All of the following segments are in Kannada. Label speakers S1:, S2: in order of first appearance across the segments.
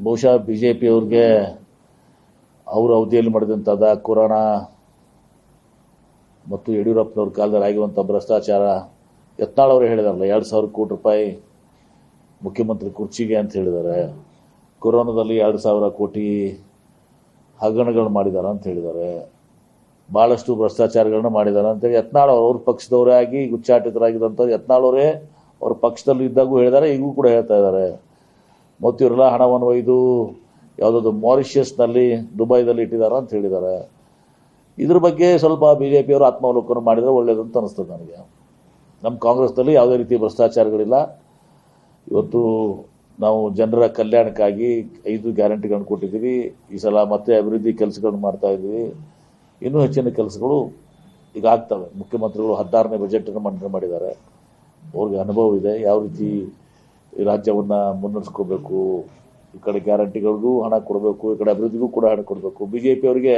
S1: ಬಹುಶಃ ಬಿ ಜೆ ಪಿಯವ್ರಿಗೆ ಅವ್ರ ಅವಧಿಯಲ್ಲಿ ಮಾಡಿದಂಥದ್ದು ಕೊರೋನಾ ಮತ್ತು ಯಡಿಯೂರಪ್ಪನವ್ರ ಕಾಲದಲ್ಲಿ ಆಗಿರುವಂಥ ಭ್ರಷ್ಟಾಚಾರ, ಯತ್ನಾಳ್ ಅವರು ಹೇಳಿದಾರಲ್ಲ, ಎರಡು ಸಾವಿರ ಕೋಟಿ ರೂಪಾಯಿ ಮುಖ್ಯಮಂತ್ರಿ ಕುರ್ಚಿಗೆ ಅಂತ ಹೇಳಿದ್ದಾರೆ ಕೊರೋನಾದಲ್ಲಿ ಎರಡು ಸಾವಿರ ಕೋಟಿ ಹಗರಣಗಳು ಮಾಡಿದ್ದಾರೆ ಅಂತ ಹೇಳಿದ್ದಾರೆ ಭಾಳಷ್ಟು ಭ್ರಷ್ಟಾಚಾರಗಳನ್ನ ಮಾಡಿದ್ದಾರೆ ಅಂತೇಳಿ ಯತ್ನಾಳ್ ಅವ್ರ ಪಕ್ಷದವರೇ ಆಗಿ ಉಚ್ಚಾಟಿತರಾಗಿದ್ದಂಥವ್ರು ಯತ್ನಾಳ್ ಅವರೇ ಅವ್ರ ಪಕ್ಷದಲ್ಲಿ ಇದ್ದಾಗೂ ಹೇಳಿದ್ದಾರೆ ಈಗೂ ಕೂಡ ಹೇಳ್ತಾ ಇದ್ದಾರೆ ಮತ್ತು ಇವರೆಲ್ಲ ಹಣವನ್ನು ಒಯ್ದು ಯಾವುದಾದ್ರು ಮಾರಿಷಿಯಸ್ನಲ್ಲಿ ದುಬೈದಲ್ಲಿ ಇಟ್ಟಿದ್ದಾರೆ ಅಂತ ಹೇಳಿದ್ದಾರೆ. ಇದ್ರ ಬಗ್ಗೆ ಸ್ವಲ್ಪ ಬಿ ಜೆ ಪಿಯವರು ಆತ್ಮಾವಲೋಕನ ಮಾಡಿದರೆ ಒಳ್ಳೆಯದು ಅಂತ ಅನಿಸ್ತದೆ ನನಗೆ. ನಮ್ಮ ಕಾಂಗ್ರೆಸ್ನಲ್ಲಿ ಯಾವುದೇ ರೀತಿ ಭ್ರಷ್ಟಾಚಾರಗಳಿಲ್ಲ. ಇವತ್ತು ನಾವು ಜನರ ಕಲ್ಯಾಣಕ್ಕಾಗಿ ಐದು ಗ್ಯಾರಂಟಿಗಳನ್ನು ಕೊಟ್ಟಿದ್ದೀವಿ. ಈ ಸಲ ಮತ್ತೆ ಅಭಿವೃದ್ಧಿ ಕೆಲಸಗಳನ್ನು ಮಾಡ್ತಾ ಇದ್ದೀವಿ. ಇನ್ನೂ ಹೆಚ್ಚಿನ ಕೆಲಸಗಳು ಈಗ ಆಗ್ತವೆ. ಮುಖ್ಯಮಂತ್ರಿಗಳು ಹದಿನಾರನೇ ಬಜೆಟನ್ನು ಮಂಡನೆ ಮಾಡಿದ್ದಾರೆ. ಅವ್ರಿಗೆ ಅನುಭವ ಇದೆ ಯಾವ ರೀತಿ ಈ ರಾಜ್ಯವನ್ನು ಮುನ್ನಡೆಸ್ಕೋಬೇಕು. ಈ ಕಡೆ ಗ್ಯಾರಂಟಿಗಳಿಗೂ ಹಣ ಕೊಡಬೇಕು, ಈ ಕಡೆ ಅಭಿವೃದ್ಧಿಗೂ ಕೂಡ ಹಣ ಕೊಡಬೇಕು. ಬಿ ಜೆ ಪಿಯವರಿಗೆ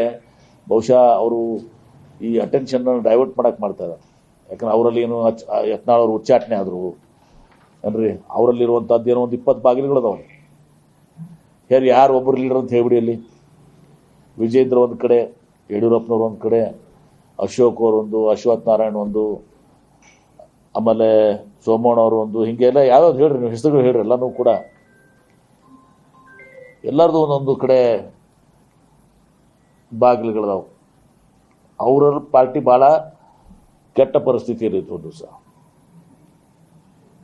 S1: ಬಹುಶಃ ಅವರು ಈ ಅಟೆನ್ಷನ್ನ ಡೈವರ್ಟ್ ಮಾಡಕ್ಕೆ ಮಾಡ್ತಾರೆ. ಯಾಕಂದ್ರೆ ಅವರಲ್ಲಿ ಏನು ಅಚ್ ಯತ್ನಾಳ್ ಅವರು ಉಚ್ಚಾಟನೆ ಆದರು. ಏನ್ರಿ? ಅವರಲ್ಲಿರುವಂಥದ್ದು ಏನೋ ಒಂದು ಇಪ್ಪತ್ತು ಬಾಗಿಲುಗಳದಾವೆ. ಹೇಳಿ ಯಾರು ಒಬ್ಬರು ಲೀಡರ್ ಅಂತ ಹೇಳ್ಬಿಡಿ ಅಲ್ಲಿ. ವಿಜೇಂದ್ರ ಒಂದು ಕಡೆ, ಯಡಿಯೂರಪ್ಪನವ್ರು ಒಂದು ಕಡೆ, ಅಶೋಕ್ ಅವರೊಂದು ಅಶ್ವಥ್ ನಾರಾಯಣ್ ಒಂದು, ಆಮೇಲೆ ಸೋಮಣ್ಣ ಅವರು ಒಂದು ಹೀಗೆಲ್ಲ ಯಾವ್ಯಾವ್ದು ಹೇಳ್ರಿ, ನೀವು ಹೆಸರುಗಳು ಹೇಳ್ರಿ, ಎಲ್ಲನೂ ಕೂಡ. ಎಲ್ಲರದು ಒಂದೊಂದು ಕಡೆ ಬಾಗಿಲುಗಳದಾವು. ಅವರ ಪಾರ್ಟಿ ಭಾಳ ಕೆಟ್ಟ ಪರಿಸ್ಥಿತಿಯಲ್ಲಿ ಇತ್ತು ಒಂದು ದಿವಸ.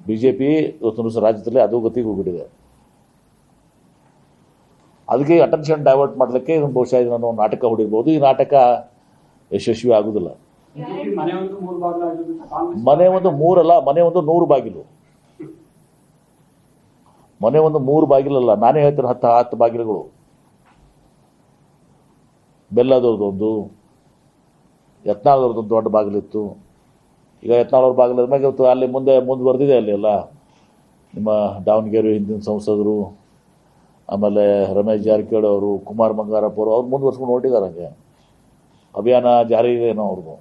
S1: ಬಿ ಜೆ ಪಿ ಇವತ್ತೊಂದು ದಿವಸ ರಾಜ್ಯದಲ್ಲಿ ಅದು ಗತಿಗೆ ಹೋಗ್ಬಿಟ್ಟಿದೆ. ಅದಕ್ಕೆ ಅಟೆನ್ಷನ್ ಡೈವರ್ಟ್ ಮಾಡಲಿಕ್ಕೆ ಇದನ್ನು ಬಹುಶಃ ಇದನ್ನು ನಾಟಕ ಹೊಡಿರ್ಬೋದು ಈ ನಾಟಕ ಯಶಸ್ವಿ ಆಗುದಿಲ್ಲ. ಮನೆ ಒಂದು ಮೂರಲ್ಲ, ಮನೆ ಒಂದು ನೂರು ಬಾಗಿಲು. ಮನೆ ಒಂದು ಮೂರು ಬಾಗಿಲಲ್ಲ, ನಾನೇ ಹೇಳ್ತೇನೆ ಹತ್ತು ಹತ್ತು ಬಾಗಿಲುಗಳು. ಬೆಲ್ಲದವ್ರದ್ದೊಂದು ಯತ್ನಾಳವ್ರದ್ದೊಂದು ದೊಡ್ಡ ಬಾಗಿಲಿತ್ತು. ಈಗ ಯತ್ನಾಳವ್ರ ಬಾಗಿಲ ಮ್ಯಾಗ ಇವತ್ತು ಅಲ್ಲಿ ಮುಂದೆ ಮುಂದುವರೆದಿದೆ ಅಲ್ಲಿ ಎಲ್ಲ. ನಿಮ್ಮ ದಾವಣಗೆರೆ ಹಿಂದಿನ ಸಂಸದರು, ಆಮೇಲೆ ರಮೇಶ್ ಜಾರಕಿಹೊಳಿ ಅವರು, ಕುಮಾರ್ ಬಂಗಾರಪ್ಪ ಅವರು, ಅವ್ರು ಮುಂದುವರ್ಸ್ಕೊಂಡು ಹೊರಟಿದ್ದಾರೆ ಹಂಗೆ. ಅಭಿಯಾನ ಜಾರಿ ಇದೆ ಏನೋ ಅವ್ರದ್ದು.